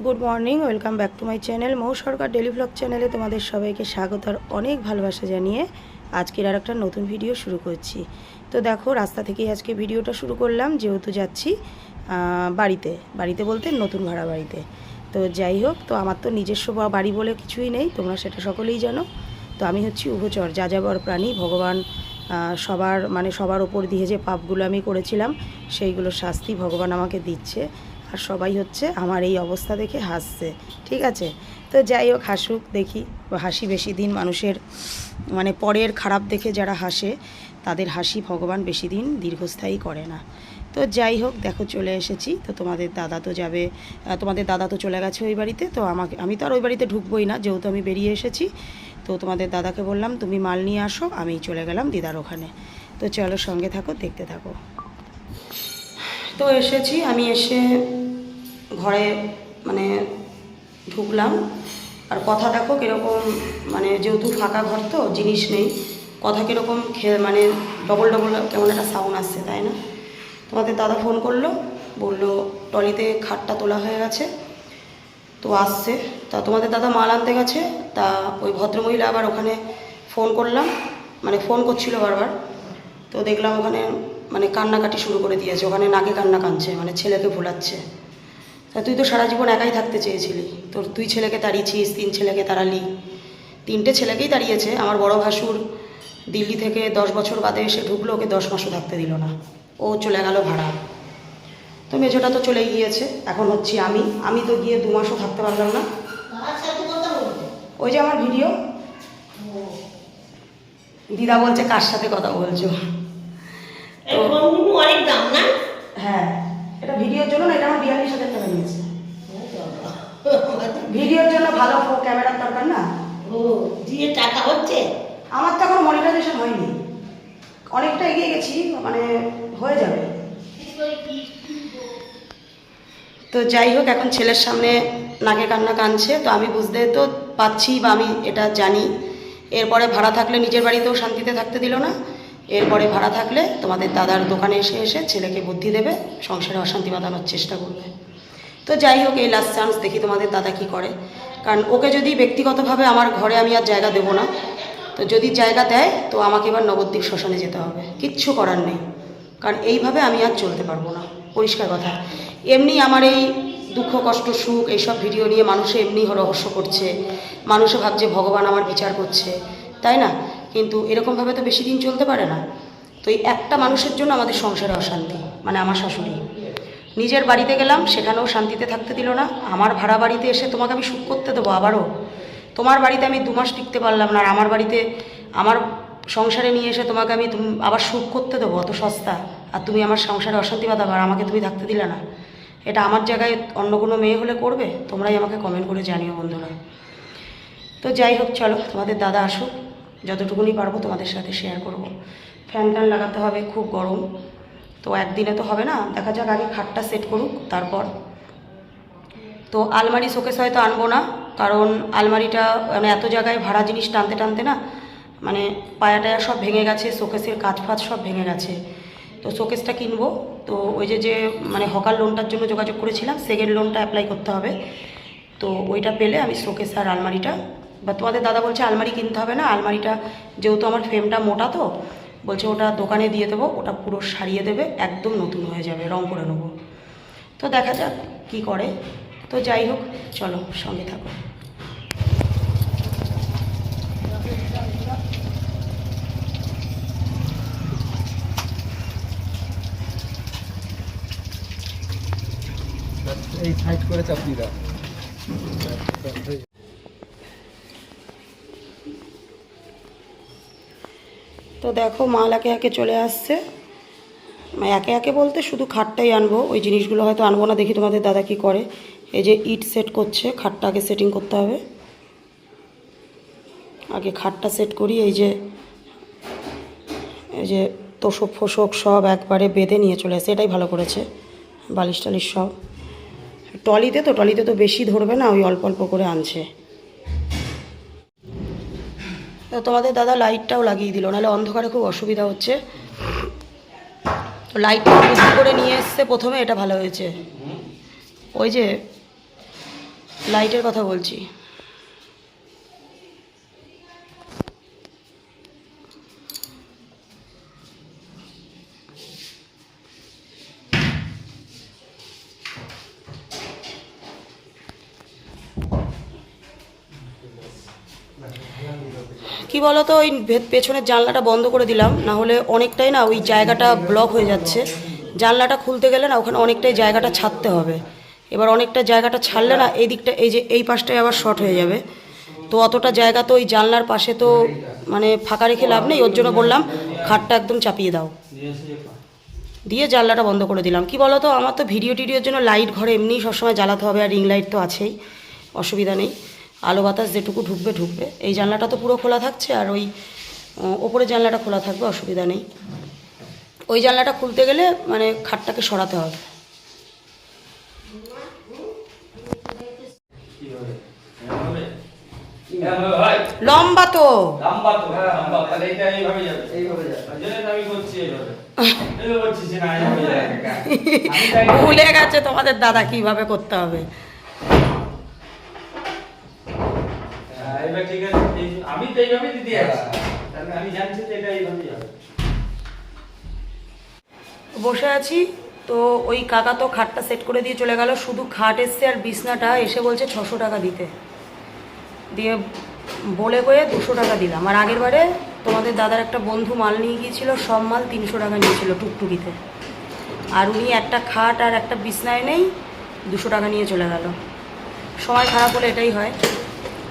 Good morning welcome back to my channel Mou Sarkar daily চ্যানেলে তোমাদের সবাইকে স্বাগত আর অনেক ভালোবাসা জানিয়ে আজকের আর একটা নতুন ভিডিও শুরু করছি। তো দেখো, রাস্তা থেকেই আজকে ভিডিওটা শুরু করলাম, যেহেতু যাচ্ছি বাড়িতে। বাড়িতে বলতে নতুন ভাড়া বাড়িতে। তো যাই হোক, তো আমার তো নিজস্ব বাড়ি বলে কিছুই নেই, তোমরা সেটা সকলেই জানো। তো আমি হচ্ছি উভচর যাযাবর প্রাণী, ভগবান সবার মানে সবার ওপর দিয়ে যে পাপগুলো আমি করেছিলাম, সেইগুলোর শাস্তি ভগবান আমাকে দিচ্ছে। আর সবাই হচ্ছে আমার এই অবস্থা দেখে হাসছে, ঠিক আছে? তো যাই হোক, হাসুক, দেখি, হাসি বেশি দিন মানুষের মানে পরের খারাপ দেখে যারা হাসে, তাদের হাসি ভগবান বেশি দিন দীর্ঘস্থায়ী করে না। তো যাই হোক, দেখো, চলে এসেছি। তো তোমাদের দাদা তো যাবে তোমাদের দাদা তো চলে গেছে ওই বাড়িতে, তো আমাকে, আমি তো আর ওই বাড়িতে ঢুকবোই না, যেহেতু আমি বেরিয়ে এসেছি। তো তোমাদের দাদাকে বললাম, তুমি মাল নিয়ে আসো, আমি চলে গেলাম দিদার ওখানে। তো চলো সঙ্গে থাকো, দেখতে থাকো। তো এসেছি, আমি এসে ঘরে মানে ঢুকলাম। আর কথা দেখো কীরকম মানে যেহেতু ফাঁকা ঘর তো, জিনিস নেই। কথা কীরকম খে মানে ডবল ডবল কেমন একটা সাউন্ড আসছে, তাই না? তোমাদের দাদা ফোন করল, বলল টলিতে খাটটা তোলা হয়ে গেছে, তো আসছে। তা তোমাদের দাদা মাল আনতে গেছে, তা ওই ভদ্রমহিলা আবার ওখানে ফোন করলাম মানে ফোন করছিল বারবার। তো দেখলাম ওখানে মানে কান্নাকাটি শুরু করে দিয়েছে, ওখানে নাকে কান্না কাঁদছে মানে ছেলেকে ভোলাচ্ছে। তা তুই তো সারা জীবন একাই থাকতে চেয়েছিলি। তোর তুই ছেলেকে তাড়িয়েছিস তিন ছেলেকে তাড়ালি তিনটে ছেলেকেই তাড়িয়েছে আমার বড় ভাসুর দিল্লি থেকে দশ বছর বাদে এসে ঢুকলো ওকে দশ মাসও থাকতে দিল না। ও চলে গেল ভাড়া। তো মেজোটা তো চলেই গিয়েছে। এখন হচ্ছি আমি। আমি তো গিয়ে দু মাসও থাকতে পারলাম না। ওই যে আমার ভিডিও। দিদা বলছে কার সাথে কথা বলছো? হ্যাঁ। এটা ভিডিওর জন্য না এটা আমার বিয়াল্লিশ হাজার টাকা নিয়েছে। ভিডিওর জন্য ভালো ক্যামেরার দরকার না। ও দিয়ে টাকা হচ্ছে? আমার তো এখন মনিটাইজেশন হয়নি। অনেকটা এগিয়ে গেছি মানে হয়ে যাবে। তো যাই হোক এখন ছেলের সামনে নাকে কান্না কানছে তো আমি বুঝতে তো পাচ্ছি বা আমি এটা জানি। এরপরে ভাড়া থাকলে নিজের বাড়িতেও শান্তিতে থাকতে দিল না। এরপরে ভাড়া থাকলে তোমাদের দাদার দোকানে এসে এসে ছেলেকে বুদ্ধি দেবে, সংসারে অশান্তি বাঁধানোর চেষ্টা করবে। তো যাই হোক, এই লাস্ট চান্স দেখি তোমাদের দাদা কি করে। কারণ ওকে যদি ব্যক্তিগতভাবে আমার ঘরে আমি আর জায়গা দেবো না, তো যদি জায়গা দেয়, তো আমাকে এবার নবদ্বীপ শ্মশানে যেতে হবে। কিচ্ছু করার নেই। কারণ এইভাবে আমি আর চলতে পারব না। পরিষ্কার কথা। এমনি আমার এই দুঃখ, কষ্ট, সুখ, এইসব ভিডিও নিয়ে মানুষে এমনি রহস্য করছে। মানুষে ভাবছে ভগবান আমার বিচার করছে। তাই না? কিন্তু এরকমভাবে তো বেশি দিন চলতে পারে না। তো এই একটা মানুষের জন্য আমাদের সংসারে অশান্তি মানে আমার শাশুড়ি। নিজের বাড়িতে গেলাম, সেখানেও শান্তিতে থাকতে দিল না। আমার ভাড়া বাড়িতে এসে তোমাকে আমি সুখ করতে দেবো আবারও। তোমার বাড়িতে আমি দু মাস টিকতে পারলাম না, আর আমার বাড়িতে আমার সংসারে নিয়ে এসে তোমাকে আমি আবার সুখ করতে দেবো, অত সস্তা। আর তুমি আমার সংসারে অশান্তি বাঁধাবে, আর আমাকে তুমি থাকতে দিলে না। এটা আমার জায়গায় অন্য কোনো মেয়ে হলে করবে? তোমরাই আমাকে কমেন্ট করে জানিও বন্ধুরা। তো যাই হোক, চলো, তোমাদের দাদা আসুক। যতটুকুনি পারব তোমাদের সাথে শেয়ার করব। ফ্যান ট্যান লাগাতে হবে, খুব গরম। তো একদিনে তো হবে না, দেখা যাক আগে খাটটা সেট করুক, তারপর। তো আলমারি শোকেস হয়তো আনব না, কারণ আলমারিটা মানে এত জায়গায় ভাড়া জিনিস টানতে টানতে না মানে পায়া টায়া সব ভেঙে গেছে শোকেসের কাজ ফাজ সব ভেঙে গেছে। তো শোকেসটা কিনবো। তো ওই যে যে মানে হকার লোনটার জন্য যোগাযোগ করেছিলাম সেকেন্ড লোনটা অ্যাপ্লাই করতে হবে। তো ওইটা পেলে আমি শোকেস আর আলমারিটা বা তোমাদের দাদা বলছে আলমারি কিনতে হবে না, আলমারিটা যেহেতু আমার ফ্রেমটা মোটা তো, বলছে ওটা দোকানে দিয়ে দেবো, ওটা পুরো সারিয়ে দেবে, একদম নতুন হয়ে যাবে, রং করে নেব। তো দেখা যাক কি করে। তো যাই হোক, চলো সঙ্গে থাকো। এই সাইড করে চাপিয়ে দাও। তো দেখো মাল একে একে চলে আসছে। একে একে বলতে শুধু খাটটাই আনব, ওই জিনিসগুলো হয়তো আনব না, দেখি তোমাদের দাদা কি করে। এই যে ইট সেট করছে খাটটা আগে সেটিং করতে হবে। আগে খাটটা সেট করি, এই যে এই যে তোষক ফোষক সব একবারে বেঁধে নিয়ে চলে আসে, এটাই ভালো করেছে, বালিশ টালিশ সব। টলিতে তো টলিতে তো বেশি ধরবে না, ওই অল্প অল্প করে আনছে। তোমাদের দাদা লাইটটাও লাগিয়ে দিল, নাহলে অন্ধকারে খুব অসুবিধা হচ্ছে। লাইটটা বুদ্ধি করে নিয়ে এসছে প্রথমে, এটা ভালো হয়েছে। ওই যে, লাইটের কথা বলছি। কি বলতো, ওই পেছনের জানলাটা বন্ধ করে দিলাম, না হলে অনেকটাই না ওই জায়গাটা ব্লক হয়ে যাচ্ছে। জানলাটা খুলতে গেলে না ওখানে অনেকটাই জায়গাটা ছাড়তে হবে। এবার অনেকটা জায়গাটা ছাড়লে না এই দিকটা, এই যে এই পাশটায় আবার শর্ট হয়ে যাবে। তো অতটা জায়গা তো ওই জানলার পাশে তো মানে ফাঁকা রেখে লাভ নেই, ওর জন্য বললাম খাটটা একদম চাপিয়ে দাও। দিয়ে জানলাটা বন্ধ করে দিলাম। কি বলো তো আমার তো ভিডিও টিডিওর জন্য লাইট ঘরে এমনিই সবসময় জ্বালাতে হবে আর রিং লাইট তো আছেই, অসুবিধা নেই। আলো বাতাস যেটুকু ঢুকবে ঢুকবে। এই জানলাটা তো পুরো খোলা থাকছে আর ওই ওপরের জানলাটা খোলা থাকবে অসুবিধা নেই। ওই জানলাটা খুলতে গেলে মানে খাটটাকে সরাতে হবে। লম্বা তো। ভুলে গেছে তোমাদের দাদা কীভাবে করতে হবে। আমি তো এইভাবে দিদি আছি তাহলে আমি জানছি যে এটা এইভাবে যাবে বসে আছি তো ওই কাকা তো খাটটা সেট করে দিয়ে চলে গেল। শুধু খাট এসছে আর বিছনাটা এসে বলছে ছশো টাকা দিতে। দিয়ে বলে কয়ে দুশো টাকা দিলাম। আর আগের বারে তোমাদের দাদার একটা বন্ধু মাল নিয়ে গিয়েছিল সব মাল তিনশো টাকা নিয়েছিল টুকটুকিতে। আর উনি একটা খাট আর একটা বিছনায় নেই দুশো টাকা নিয়ে চলে গেল। সময় খারাপ হলে এটাই হয়।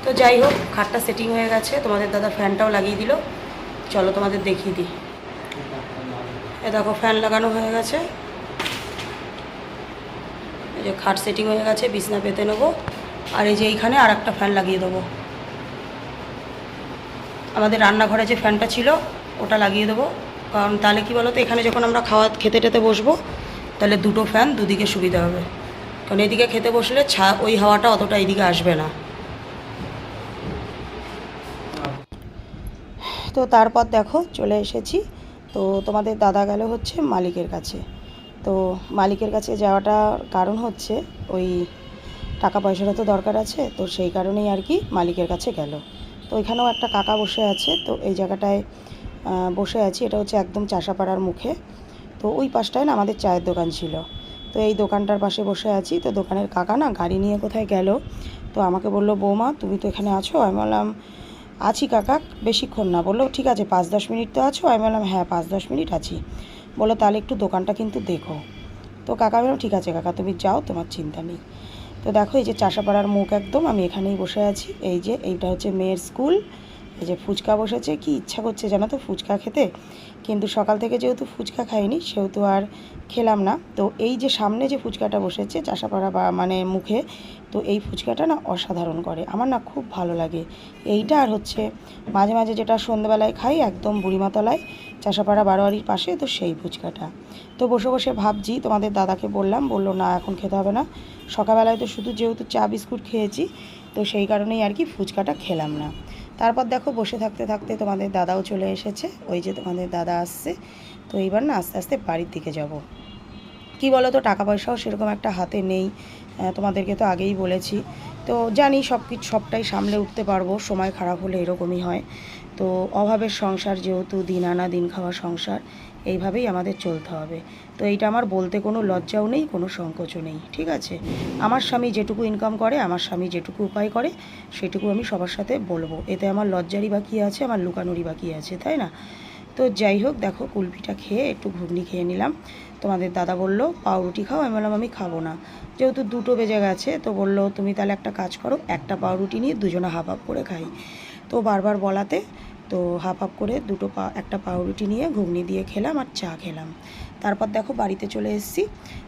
তো যাই হোক, খাটটা সেটিং হয়ে গেছে, তোমাদের দাদা ফ্যানটাও লাগিয়ে দিল। চলো তোমাদের দেখিয়ে দিই। এ দেখো, ফ্যান লাগানো হয়ে গেছে। এই যে খাট সেটিং হয়ে গেছে, বিছনা পেতে নেব। আর এই যে এইখানে আর একটা ফ্যান লাগিয়ে দেবো। আমাদের রান্নাঘরে যে ফ্যানটা ছিল, ওটা লাগিয়ে দেবো। কারণ তাহলে কি বলো তো এখানে যখন আমরা খাওয়া, খেতে টেতে বসবো, তাহলে দুটো ফ্যান দুদিকে সুবিধা হবে। কারণ এদিকে খেতে বসলে ছা, ওই হাওয়াটা অতটা এইদিকে আসবে না। তো তারপর দেখো চলে এসেছি। তো তোমাদের দাদা গেল হচ্ছে মালিকের কাছে। তো মালিকের কাছে যাওয়াটা কারণ হচ্ছে ওই টাকা পয়সারও তো দরকার আছে, তো সেই কারণেই আর কি মালিকের কাছে গেল। তো এখানেও একটা কাকা বসে আছে, তো এই জায়গাটায় বসে আছি, এটা হচ্ছে একদম চাষাপাড়ার মুখে। তো ওই পাশটায় না আমাদের চায়ের দোকান ছিল। তো এই দোকানটার পাশে বসে আছি, তো দোকানের কাকা না গাড়ি নিয়ে কোথায় গেল, তো আমাকে বলল, বৌমা, তুমি তো এখানে আছো? আমি বললাম আছি কাকা, বেশিক্ষণ না। বলল, ঠিক আছে, পাঁচ দশ মিনিট তো আছো? আমি বললাম হ্যাঁ পাঁচ দশ মিনিট আছি। বলো তাহলে একটু দোকানটা কিন্তু দেখো। তো কাকা বললাম ঠিক আছে কাকা, তুমি যাও, তোমার চিন্তা নেই। তো দেখো, এই যে চাষাপাড়ার মুখ একদম, আমি এখানেই বসে আছি। এই যে, এইটা হচ্ছে মেয়ের স্কুল। এই যে ফুচকা বসেছে, কি ইচ্ছা করছে জানো তো ফুচকা খেতে? কিন্তু সকাল থেকে যেহেতু ফুচকা খাইনি, সেহেতু আর খেলাম না। তো এই যে সামনে যে ফুচকাটা বসেছে, চাষাপাড়া বা মানে মুখে তো এই ফুচকাটা না অসাধারণ করে। আমার না খুব ভালো লাগে। এইটা আর হচ্ছে মাঝে মাঝে যেটা সন্ধ্যেবেলায় খাই একদম বুড়িমাতলায়, চাষাপাড়া বারোয়ারির পাশে, তো সেই ফুচকাটা। তো বসে বসে ভাবছি, তোমাদের দাদাকে বললাম, বলল, না, এখন খেতে হবে না। সকালবেলায় তো শুধু যেহেতু চা বিস্কুট খেয়েছি, তো সেই কারণেই আর কি ফুচকাটা খেলাম না। তারপর দেখো বসে থাকতে থাকতে তোমাদের দাদাও চলে এসেছে। ওই যে তোমাদের দাদা আসছে। তো এইবার না আস্তে আস্তে বাড়ির দিকে যাব। কি বলো তো টাকা পয়সাও সেরকম একটা হাতে নেই। তোমাদেরকে তো আগেই বলেছি। তো জানি সব কিছু সবটাই সামলে উঠতে পারব, সময় খারাপ হলে এরকমই হয়। তো অভাবের সংসার যেহেতু, দিন আনা, দিন খাওয়া সংসার, এইভাবেই আমাদের চলতে হবে। তো এইটা আমার বলতে কোনো লজ্জাও নেই, কোনো সংকোচও নেই, ঠিক আছে? আমার স্বামী যেটুকু ইনকাম করে, আমার স্বামী যেটুকু উপায় করে, সেটুকু আমি সবার সাথে বলব। এতে আমার লজ্জারই বা কী আছে, আমার লুকানোরই বা কী আছে, তাই না? তো যাই হোক, দেখো কুলপিটা খেয়ে একটু ঘুগনি খেয়ে নিলাম। তোমাদের দাদা বলল, পাউরুটি খাও। আমি বললাম, আমি খাব না। যেহেতু দুটো বেজে গেছে, তো বলল, তুমি তাহলে একটা কাজ করো, একটা পাউরুটি নিয়ে দুজনে হাফ হাফ করে খাই। তো বারবার বলাতে, তো হাফ হাফ করে দুটো পা, একটা পাউরুটি নিয়ে ঘুগনি দিয়ে খেলাম আর চা খেলাম। তারপর দেখো বাড়িতে চলে এসেছি।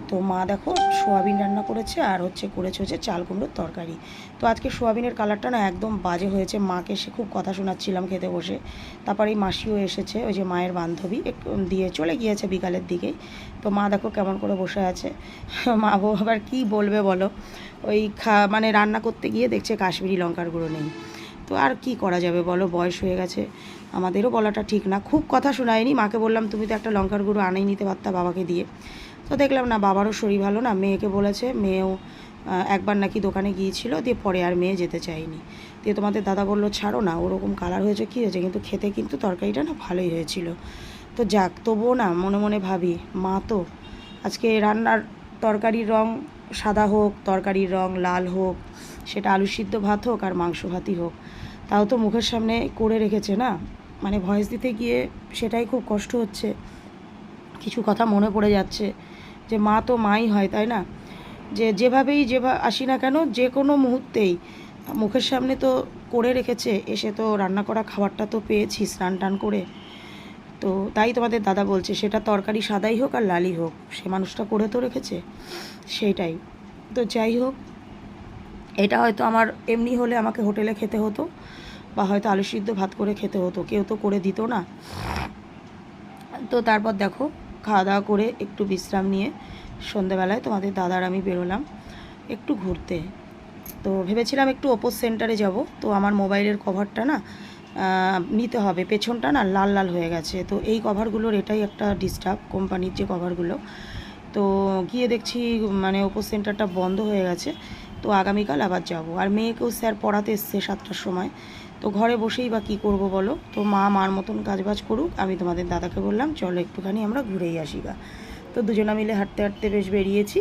তো মা দেখো সোয়াবিন রান্না করেছে আর হচ্ছে করেছে হচ্ছে চাল কুমড়োর তরকারি। তো আজকে সোয়াবিনের কালারটা না একদম বাজে হয়েছে। মাকে সে খুব কথা শোনাচ্ছিলাম খেতে বসে। তারপর এই মাসিও এসেছে, ওই যে মায়ের বান্ধবী, একটু দিয়ে চলে গিয়েছে বিকালের দিকেই তো মা দেখো কেমন করে বসে আছে। মা বউ আবার কী বলবে বলো? ওই খা মানে রান্না করতে গিয়ে দেখছে কাশ্মীরি লঙ্কার গুঁড়ো নেই। তো আর কি করা যাবে বলো? বয়স হয়ে গেছে। আমাদেরও বলাটা ঠিক না। খুব কথা শোনায়নি। মাকে বললাম, তুমি তো একটা লঙ্কার গুঁড়ো আনাই নিতে পারতা বাবাকে দিয়ে। তো দেখলাম, না, বাবারও শরীর ভালো না। মেয়েকে বলেছে, মেয়েও একবার নাকি দোকানে গিয়েছিল, দিয়ে পরে আর মেয়ে যেতে চায়নি। দিয়ে তোমাদের দাদা বলল, ছাড়ো না, ওরকম কালার হয়েছে, কী হয়েছে? কিন্তু খেতে কিন্তু তরকারিটা না ভালোই হয়েছিল। তো যাক, তবুও না, মনে মনে ভাবি, মা তো, আজকে রান্নার তরকারির রং সাদা হোক, তরকারির রং লাল হোক, সেটা আলু সিদ্ধ ভাত হোক আর মাংস ভাতই হোক। তাও তো মুখের সামনে করে রেখেছে না? মানে ভয়েস দিতে গিয়ে সেটাই খুব কষ্ট হচ্ছে। কিছু কথা মনে পড়ে যাচ্ছে যে, মা তো মাই হয়, তাই না? যে, যেভাবেই যেভা আসি না কেন, যে কোনো মুহূর্তেই মুখের সামনে তো করে রেখেছে, এসে তো রান্না করা খাবারটা তো পেয়েছি, স্নান টান করে। তো তাই তোমাদের দাদা বলছে, সেটা তরকারি সাদাই হোক আর লালই হোক, সে মানুষটা করে তো রেখেছে, সেইটাই। তো যাই হোক, এটা হয়তো আমার এমনি হলে আমাকে হোটেলে খেতে হতো। বা হয়তো আলু সিদ্ধ ভাত করে খেতে হতো, কেউ তো করে দিত না। তো তারপর দেখো, খাওয়া দাওয়া করে একটু বিশ্রাম নিয়ে সন্ধেবেলায় তোমাদের দাদার আমি বেরোলাম একটু ঘুরতে। তো ভেবেছিলাম একটু ওপো সেন্টারে যাব, তো আমার মোবাইলের কভারটা না নিতে হবে। পেছনটা না লাল লাল হয়ে গেছে, তো এই কভারগুলোর এটাই একটা ডিস্টার্ব কোম্পানির যে কভারগুলো তো গিয়ে দেখছি মানে ওপো সেন্টারটা বন্ধ হয়ে গেছে, তো আগামীকাল আবার যাব। আর মেয়েকেও স্যার পড়াতে এসছে সাতটার সময় তো ঘরে বসেই বা কী করব বলো? তো মা মার মতন কাজবাজ করুক, আমি তোমাদের দাদাকে বললাম, চলো একটুখানি আমরা ঘুরেই আসি গা। তো দুজনা মিলে হাঁটতে হাঁটতে বেশ বেরিয়েছি।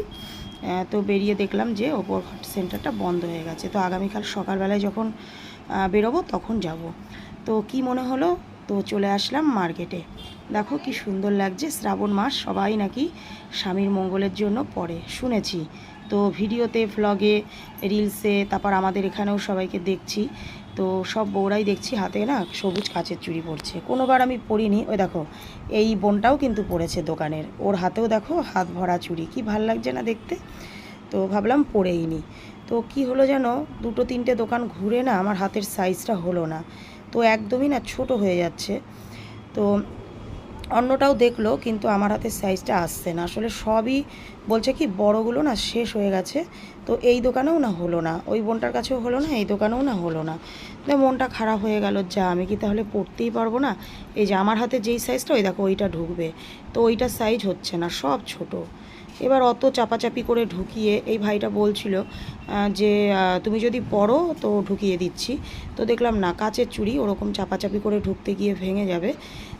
তো বেরিয়ে দেখলাম যে ওপর সেন্টারটা বন্ধ হয়ে গেছে। তো আগামীকাল সকালবেলায় যখন বেরোবো তখন যাব। তো কি মনে হলো? তো চলে আসলাম মার্কেটে। দেখো কি সুন্দর লাগছে, শ্রাবণ মাস, সবাই নাকি স্বামীর মঙ্গলের জন্য পড়ে। শুনেছি। তো ভিডিওতে ভ্লগে রিলসে তারপর আমাদের এখানেও সবাইকে দেখছি। তো সব বউরাই দেখছি হাতে না সবুজ কাচের চুড়ি পরছে। কোনোবার আমি পরিনি। ওই দেখো, এই বোনটাও কিন্তু পরেছে দোকানের। ওর হাতেও দেখো হাত ভরা চুড়ি। কি ভালো লাগছে না দেখতে? তো ভাবলাম পরেই নি। তো কি হলো যেন, দুটো তিনটে দোকান ঘুরে না আমার হাতের সাইজটা হলো না। তো একদমই না ছোট হয়ে যাচ্ছে। তো অন্যটাও দেখল, কিন্তু আমার হাতে সাইজটা আসছে না। আসলে সবই বলছে কি, বড়গুলো না শেষ হয়ে গেছে। তো এই দোকানেও না হলো না। ওই বোনটার কাছেও হলো না, এই দোকানেও না হলো না। মনটা খারাপ হয়ে গেল, যা, আমি কি তাহলে পড়তেই পারব না? এই যে আমার হাতে যেই সাইজটা ওই দেখো, ওইটা ঢুকবে। তো ওইটা সাইজ হচ্ছে না, সব ছোট। এবার অত চাপাচাপি করে ঢুকিয়ে এই ভাইটা বলছিল যে তুমি যদি পড়ো তো ঢুকিয়ে দিচ্ছি। তো দেখলাম না, কাচের চুড়ি ওরকম চাপাচাপি করে ঢুকতে গিয়ে ভেঙে যাবে।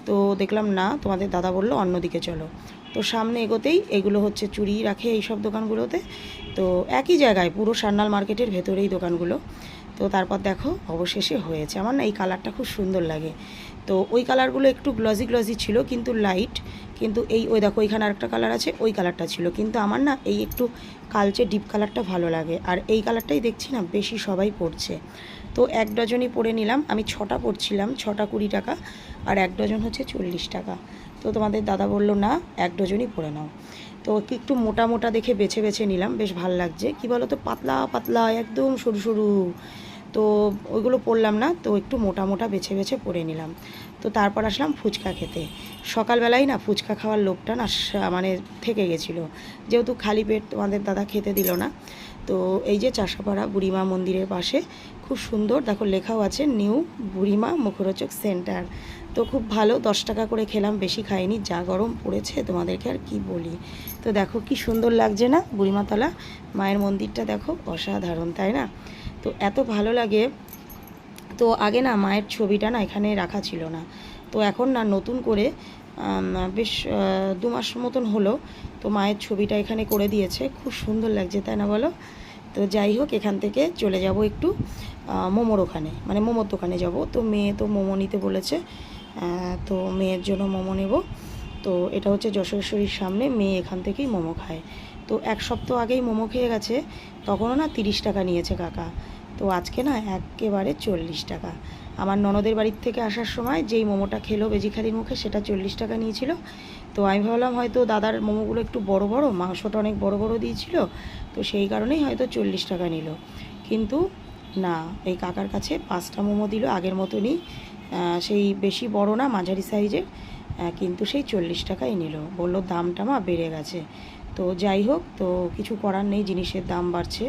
তো দেখলাম না, তোমাদের দাদা বলল অন্যদিকে চলো। তো সামনে এগোতেই এগুলো হচ্ছে চুড়ি রাখে এই সব দোকানগুলোতে। তো একই জায়গায় পুরো সান্নাল মার্কেটের ভেতরেই দোকানগুলো। তো তারপর দেখো অবশেষে হয়েছে। আমার না এই কালারটা খুব সুন্দর লাগে। তো ওই কালারগুলো একটু গ্লজি গ্লজি ছিল, কিন্তু লাইট কিন্তু এই ওই দেখো ওইখানে আরেকটা কালার আছে, ওই কালারটা ছিল। কিন্তু আমার না এই একটু কালচে ডিপ কালারটা ভালো লাগে। আর এই কালারটাই দেখছি না, বেশি সবাই পড়ছে তো এক ডজনই পরে নিলাম। আমি ছটা পড়ছিলাম ছটা কুড়ি টাকা, আর এক ডজন হচ্ছে চল্লিশ টাকা। তো তোমাদের দাদা বলল, না, এক ডজনই পরে নাও। তো একটু মোটা মোটা দেখে বেছে বেছে নিলাম। বেশ ভালো লাগছে। কি বলো তো পাতলা পাতলা, একদম সরু সরু। তো ওইগুলো পরলাম না, তো একটু মোটা মোটা বেছে বেছে পরে নিলাম। তো তারপর আসলাম ফুচকা খেতে। সকালবেলায় না ফুচকা খাওয়ার লোভটা না মানে থেকে গেছিল। যেহেতু খালি পেট তোমাদের দাদা খেতে দিল না, তো এই যে চাষাপাড়া বুড়িমা মন্দিরের পাশে খুব সুন্দর, দেখো লেখাও আছে, নিউ বুড়িমা মুখরোচক সেন্টার। তো খুব ভালো, দশ টাকা করে খেলাম, বেশি খাইনি, যা গরম পড়েছে, তোমাদেরকে আর কি বলি। তো দেখো কি সুন্দর লাগছে না বুড়িমাতলা, মায়ের মন্দিরটা দেখো অসাধারণ, তাই না? তো এত ভালো লাগে তো আগে না মায়ের ছবিটা না এখানে রাখা ছিল না। তো এখন না নতুন করে বেশ দু মাস মতন হলো, তো মায়ের ছবিটা এখানে করে দিয়েছে। খুব সুন্দর লাগছে, তাই না বলো? তো যাই হোক, এখান থেকে চলে যাব একটু মোমোর ওখানে। মানে মোমোর দোকানে যাব। তো মেয়ে তো মোমো নিতে বলেছে তো মেয়ের জন্য মোমো নেব। তো এটা হচ্ছে যশোরেশ্বরীর সামনে, মেয়ে এখান থেকেই মোমো খায়। তো এক সপ্তাহ আগেই মোমো খেয়ে গেছে, তখনও না তিরিশ টাকা নিয়েছে কাকা। তো আজকে না একেবারে চল্লিশ টাকা। আমার ননদের বাড়ির থেকে আসার সময় যেই মোমোটা খেলো বেজিখালির মুখে সেটা চল্লিশ টাকা নিয়েছিল। তো আমি ভাবলাম হয়তো দাদার মোমোগুলো একটু বড় বড়, মাংসটা অনেক বড় বড় দিয়েছিল, তো সেই কারণেই হয়তো চল্লিশ টাকা নিল। কিন্তু না, এই কাকার কাছে পাঁচটা মোমো দিল আগের মতনই সেই বেশি বড় না, মাঝারি সাইজের কিন্তু সেই চল্লিশ টাকাই নিল। বলল দামটা মা বেড়ে গেছে। তো যাই হোক, তো কিছু করার নেই, জিনিসের দাম বাড়ছে,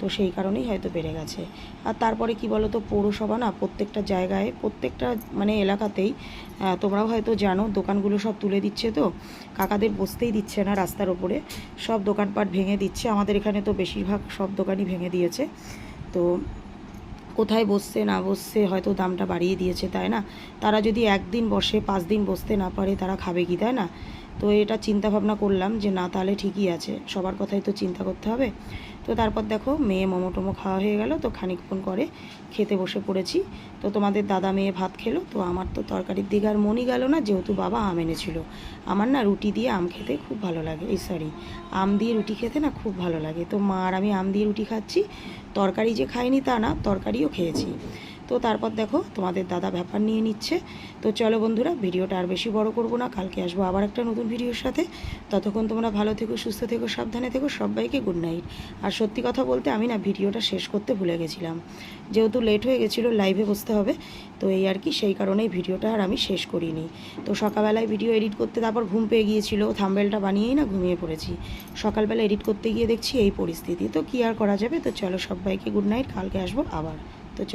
তো সেই কারণেই হয়তো বেড়ে গেছে। আর তারপরে কি বলো তো পৌরসভা না প্রত্যেকটা জায়গায়, প্রত্যেকটা মানে এলাকাতেই তোমরাও হয়তো জানো, দোকানগুলো সব তুলে দিচ্ছে তো, কাকাদের বসতেই দিচ্ছে না রাস্তার ওপরে, সব দোকানপাট ভেঙে দিচ্ছে, আমাদের এখানে তো বেশিরভাগ সব দোকানই ভেঙে দিয়েছে। তো কোথায় বসছে, না বসছে, হয়তো দামটা বাড়িয়ে দিয়েছে, তাই না? তারা যদি একদিন বসে পাঁচ দিন বসতে না পারে, তারা খাবে কি, তাই না? তো এটা চিন্তা ভাবনা করলাম যে না, তাহলে ঠিকই আছে। সবার কথাই তো চিন্তা করতে হবে। তো তারপর দেখো, মেয়ে মোমো টোমো খাওয়া হয়ে গেল, তো খানিকক্ষণ করে খেতে বসে পড়েছি। তো তোমাদের দাদা মেয়ে ভাত খেলো, তো আমার তো তরকারির দিকে আর মনই গেল না, যেহেতু বাবা আম এনেছিল। আমার না রুটি দিয়ে আম খেতে খুব ভালো লাগে, এই সরি আম দিয়ে রুটি খেতে না খুব ভালো লাগে। তো মা আর আমি আম দিয়ে রুটি খাচ্ছি, তরকারি যে খাইনি তা না, তরকারিও খেয়েছি। তো তারপর দেখো তোমাদের দাদা ব্যাপার নিয়ে নিচ্ছে। তো চলো বন্ধুরা, ভিডিওটা আর বেশি বড় করব না, কালকে আসব আবার একটা নতুন ভিডিওর সাথে। ততক্ষণ তোমরা ভালো থেকো, সুস্থ থেকো, সাবধানে থেকো, সবাইকে গুড নাইট আর সত্যি কথা বলতে আমি না ভিডিওটা শেষ করতে ভুলে গেছিলাম। যেহেতু লেট হয়ে গেছিল লাইভে বসতে হবে। তো এই আর কি, সেই কারণেই ভিডিওটা আর আমি শেষ করিনি। তো সকালবেলায় ভিডিও এডিট করতে তারপর ঘুম পেয়ে গিয়েছিল থাম্বেলটা বানিয়েই না ঘুমিয়ে পড়েছি। সকালবেলা এডিট করতে গিয়ে দেখছি এই পরিস্থিতি। তো কী আর করা যাবে? তো চলো সবাইকে গুড নাইট কালকে আসব আবার।